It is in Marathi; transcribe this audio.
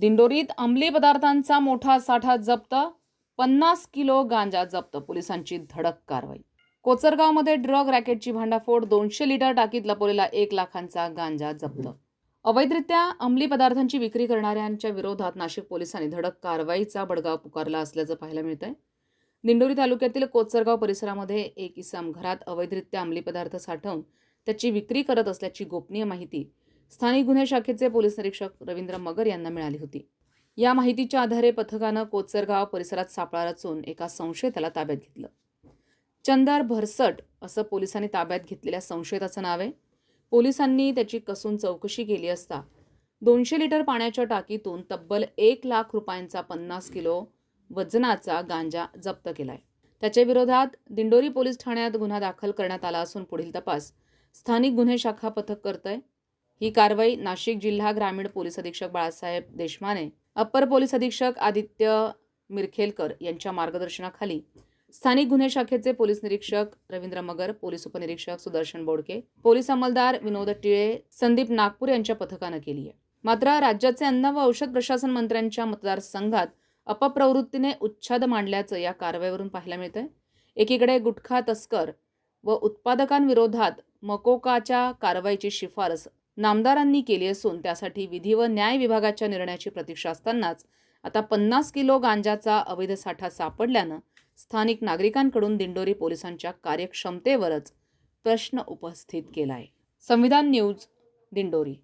दिंडोरीत अंमली पदार्थांचा मोठा साठा जप्त पन्नास किलो गांजा जप्त पोलिसांची धडक कारवाई. कोचरगावमध्ये ड्रग रॅकेटची भांडाफोड दोनशे लिटर टाकीत लपवलेला एक लाखांचा गांजा जप्त. अवैधरित्या अंमली पदार्थांची विक्री करणाऱ्यांच्या विरोधात नाशिक पोलिसांनी धडक कारवाईचा बडगाव पुकारला असल्याचं पाहायला मिळत आहे दिंडोरी तालुक्यातील कोचरगाव परिसरामध्ये एक इसम घरात अवैधरित्या अंमली पदार्थ साठवून त्याची विक्री करत असल्याची गोपनीय माहिती स्थानिक गुन्हे शाखेचे पोलीस निरीक्षक रवींद्र मगर यांना मिळाली होती. या माहितीच्या आधारे पथकानं कोचरगाव परिसरात सापळा रचून एका संशयिताला ताब्यात घेतलं. चंदार भरसट असं पोलिसांनी ताब्यात घेतलेल्या संशयिताचं नाव आहे. पोलिसांनी त्याची कसून चौकशी केली असता दोनशे लिटर पाण्याच्या टाकीतून तब्बल एक लाख रुपयांचा पन्नास किलो वजनाचा गांजा जप्त केलाय. त्याच्या विरोधात दिंडोरी पोलीस ठाण्यात गुन्हा दाखल करण्यात आला असून पुढील तपास स्थानिक गुन्हे शाखा पथक करतंय. ही कारवाई नाशिक जिल्हा ग्रामीण पोलीस अधीक्षक बाळासाहेब देशमाने अप्पर पोलीस अधीक्षक आदित्य मिरखेलकर यांच्या मार्गदर्शनाखाली स्थानिक गुन्हे शाखेचे पोलीस निरीक्षक रवींद्र मगर पोलीस उपनिरीक्षक सुदर्शन बोडके पोलीस अंमलदार विनोद टिळे संदीप नागपूर यांच्या पथकानं केली आहे. मात्र राज्याचे अन्न व औषध प्रशासन मंत्र्यांच्या मतदारसंघात अपप्रवृत्तीने उच्छाद मांडल्याचं या कारवाईवरून पाहायला मिळतंय. एकीकडे गुटखा तस्कर व उत्पादकांविरोधात मकोकाच्या कारवाईची शिफारस नामदारांनी केली असून त्यासाठी विधी व न्याय विभागाच्या निर्णयाची प्रतीक्षा असतानाच आता पन्नास किलो गांजाचा अवैध साठा सापडल्यानं स्थानिक नागरिकांकडून दिंडोरी पोलिसांच्या कार्यक्षमतेवरच प्रश्न उपस्थित केला आहे संविधान न्यूज दिंडोरी.